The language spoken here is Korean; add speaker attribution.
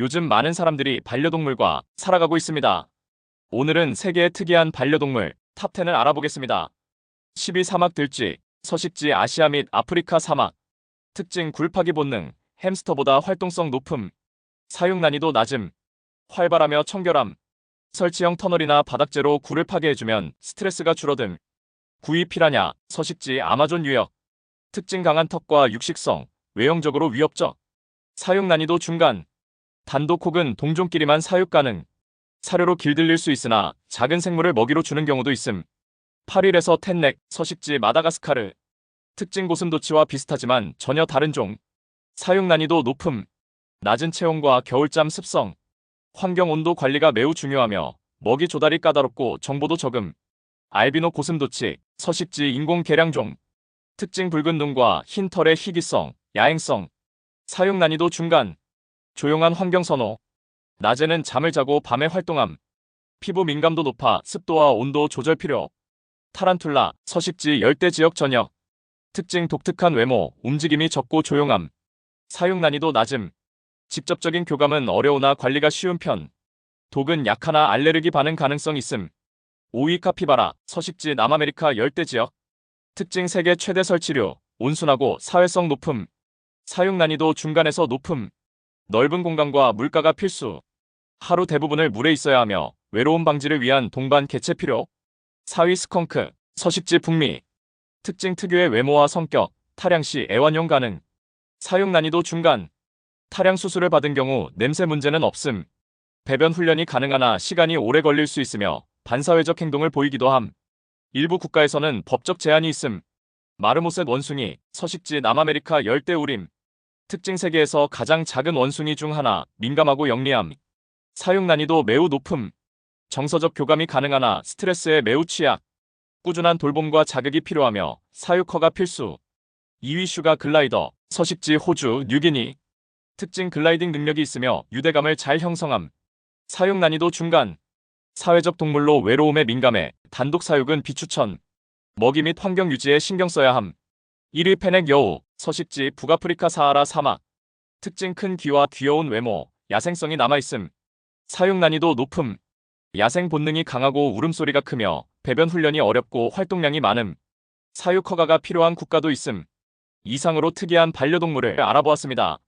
Speaker 1: 요즘 많은 사람들이 반려동물과 살아가고 있습니다. 오늘은 세계의 특이한 반려동물 탑10을 알아보겠습니다. 10위 사막 들쥐, 서식지 아시아 및 아프리카 사막. 특징 굴파기 본능, 햄스터보다 활동성 높음. 사육 난이도 낮음. 활발하며 청결함. 설치형 터널이나 바닥재로 굴을 파괴해주면 스트레스가 줄어듦. 구이 피라냐, 서식지 아마존 유역. 특징 강한 턱과 육식성, 외형적으로 위협적. 사육 난이도 중간. 단독 혹은 동종끼리만 사육 가능. 사료로 길들일 수 있으나 작은 생물을 먹이로 주는 경우도 있음. 8일에서 텐넥, 서식지 마다가스카르. 특징 고슴도치와 비슷하지만 전혀 다른 종. 사육 난이도 높음. 낮은 체온과 겨울잠 습성. 환경 온도 관리가 매우 중요하며 먹이 조달이 까다롭고 정보도 적음. 알비노 고슴도치, 서식지 인공 개량종. 특징 붉은 눈과 흰 털의 희귀성, 야행성. 사육 난이도 중간. 조용한 환경 선호. 낮에는 잠을 자고 밤에 활동함. 피부 민감도 높아 습도와 온도 조절 필요. 타란툴라, 서식지 열대 지역 전역. 특징 독특한 외모, 움직임이 적고 조용함. 사육 난이도 낮음. 직접적인 교감은 어려우나 관리가 쉬운 편. 독은 약하나 알레르기 반응 가능성 있음. 오이 카피바라, 서식지 남아메리카 열대 지역. 특징 세계 최대 설치류, 온순하고 사회성 높음. 사육 난이도 중간에서 높음. 넓은 공간과 물가가 필수. 하루 대부분을 물에 있어야 하며 외로움 방지를 위한 동반 개체 필요. 사위 스컹크, 서식지 북미. 특징 특유의 외모와 성격, 타량 시 애완용 가능. 사육 난이도 중간. 타량 수술을 받은 경우 냄새 문제는 없음. 배변 훈련이 가능하나 시간이 오래 걸릴 수 있으며 반사회적 행동을 보이기도 함. 일부 국가에서는 법적 제한이 있음. 마르모셋 원숭이, 서식지 남아메리카 열대 우림. 특징 세계에서 가장 작은 원숭이 중 하나, 민감하고 영리함. 사육 난이도 매우 높음. 정서적 교감이 가능하나 스트레스에 매우 취약. 꾸준한 돌봄과 자극이 필요하며 사육허가 필수. 2위 슈가 글라이더, 서식지 호주, 뉴기니. 특징 글라이딩 능력이 있으며 유대감을 잘 형성함. 사육 난이도 중간. 사회적 동물로 외로움에 민감해 단독 사육은 비추천. 먹이 및 환경 유지에 신경 써야 함. 1위 페넥 여우, 서식지 북아프리카 사하라 사막. 특징 큰 귀와 귀여운 외모, 야생성이 남아있음. 사육 난이도 높음. 야생 본능이 강하고 울음소리가 크며 배변 훈련이 어렵고 활동량이 많음. 사육 허가가 필요한 국가도 있음. 이상으로 특이한 반려동물을 알아보았습니다.